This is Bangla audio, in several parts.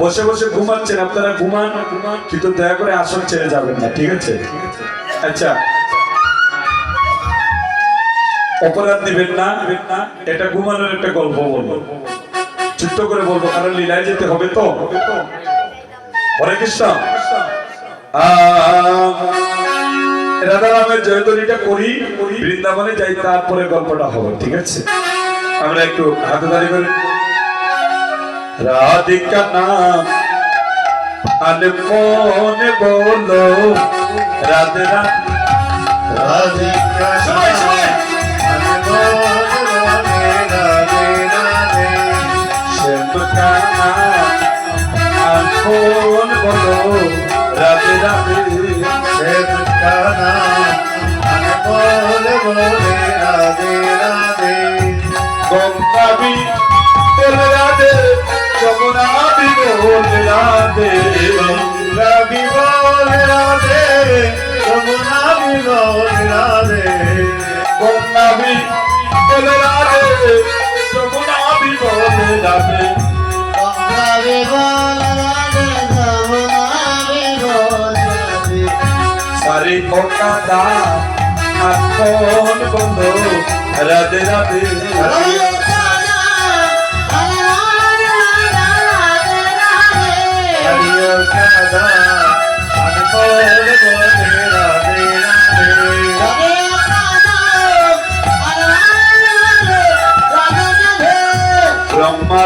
বসে বসে ঘুমাচ্ছেন, আপনারা ঘুমান, কিন্তু দয়া করে আসন ছেড়ে যাবেন না, ঠিক আছে? আচ্ছা। অপরাধ দিবেন না, এটা ঘুমানোর একটা গল্প বলব। চিত্ত করে বলব, কারণ লীলায় যেতে হবে তো। হরে কৃষ্ণ। রাধা রামের করি, বৃন্দাবনে যাই, তারপরে গল্পটা হবে, ঠিক আছে? আমরা একটু হাতে দাঁড়িয়ে রাধিকা নাম। আনমনে বলো রাধে রাধিকা সবাই, সবাই। আনমন বলো রাধে রাধে। গঙ্গাবি রাধে সারি কোকাদা আনমন বলো রাধে রাধে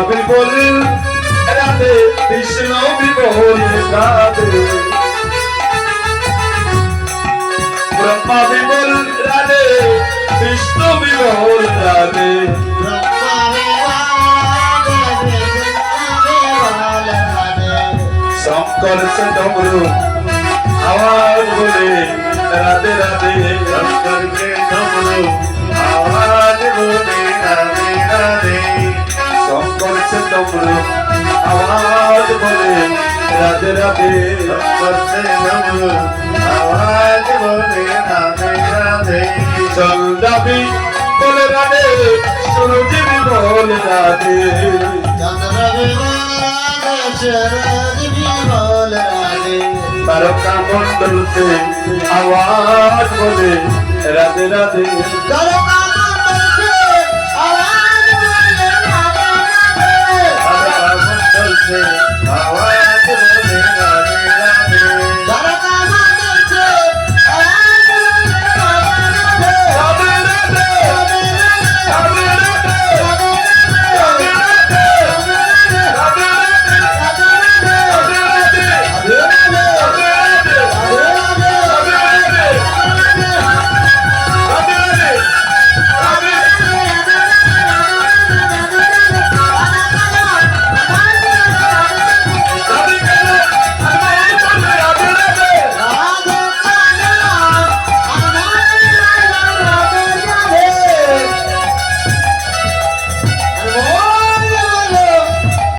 বিবল রাধে কৃষ্ণ বিবল রাধে ব্রহ্মা বিবল রাধে কৃষ্ণ বিবল রাধে শঙ্কর সে ডমরু আওয়াজ বলে রাধে রাধে শঙ্কর সে ডমরু আওয়াজ বলে রাধে রাধে চন্দাবি বলে রাধে সুরজিবি বলে রাধে তারকা মন্ডল সে আওয়াজ বলে রাধে রাধে। তারকা